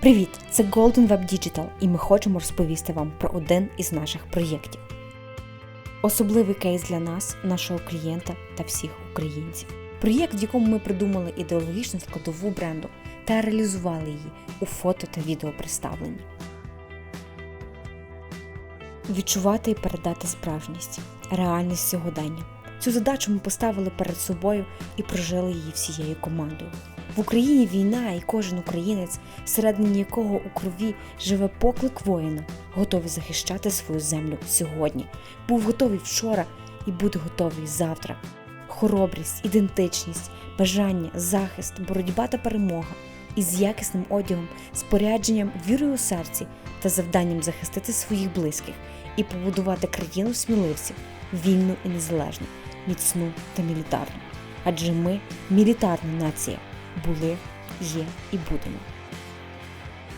Привіт! Це Golden Web Digital і ми хочемо розповісти вам про один із наших проєктів. Особливий кейс для нас, нашого клієнта та всіх українців. Проєкт, в якому ми придумали ідеологічну складову бренду та реалізували її у фото та відеопредставленні. Відчувати і передати справжність, реальність сьогодення. Цю задачу ми поставили перед собою і прожили її всією командою. В Україні війна, і кожен українець, всередині якого у крові живе поклик воїна, готовий захищати свою землю сьогодні, був готовий вчора і буде готовий завтра. Хоробрість, ідентичність, бажання, захист, боротьба та перемога із якісним одягом, спорядженням, вірою у серці та завданням захистити своїх близьких і побудувати країну сміливців, вільну і незалежну, міцну та мілітарну. Адже ми мілітарна нація були, є і будемо.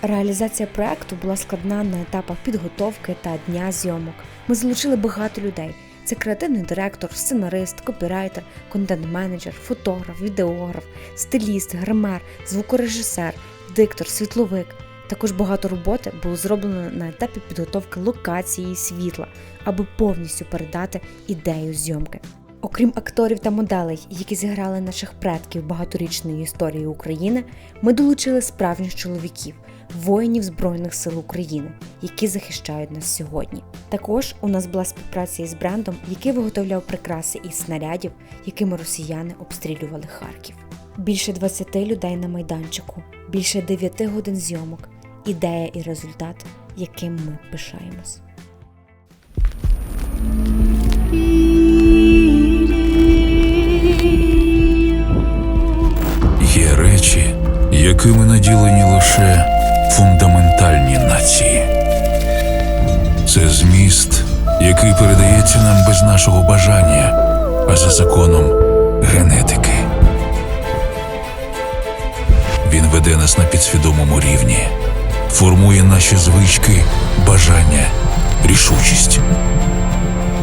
Реалізація проекту була складна на етапах підготовки та дня зйомок. Ми залучили багато людей. Це креативний директор, сценарист, копірайтер, контент-менеджер, фотограф, відеограф, стиліст, гример, звукорежисер, диктор, світловик. Також багато роботи було зроблено на етапі підготовки локації і світла, аби повністю передати ідею зйомки. Окрім акторів та моделей, які зіграли наших предків багаторічної історії України, ми долучили справжніх чоловіків, воїнів Збройних сил України, які захищають нас сьогодні. Також у нас була співпраця із брендом, який виготовляв прикраси із снарядів, якими росіяни обстрілювали Харків. Більше 20 людей на майданчику, більше 9 годин зйомок, ідея і результат, яким ми пишаємось. Речі, якими наділені лише фундаментальні нації. Це зміст, який передається нам без нашого бажання, а за законом генетики. Він веде нас на підсвідомому рівні, формує наші звички, бажання, рішучість.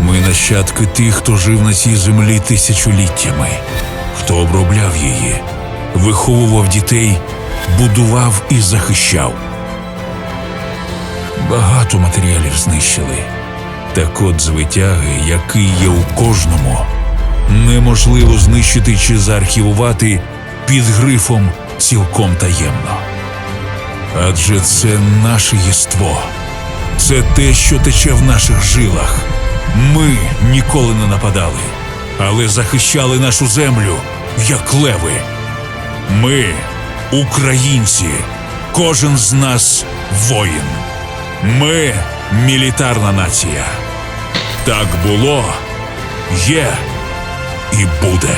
Ми нащадки тих, хто жив на цій землі тисячоліттями, хто обробляв її, виховував дітей, будував і захищав. Багато матеріалів знищили. Так от звитяги, який є у кожному, неможливо знищити чи заархівувати під грифом цілком таємно. Адже це наше єство, це те, що тече в наших жилах. Ми ніколи не нападали, але захищали нашу землю, як леви. Ми, українці, кожен з нас воїн. Ми мілітарна нація. Так було, є і буде.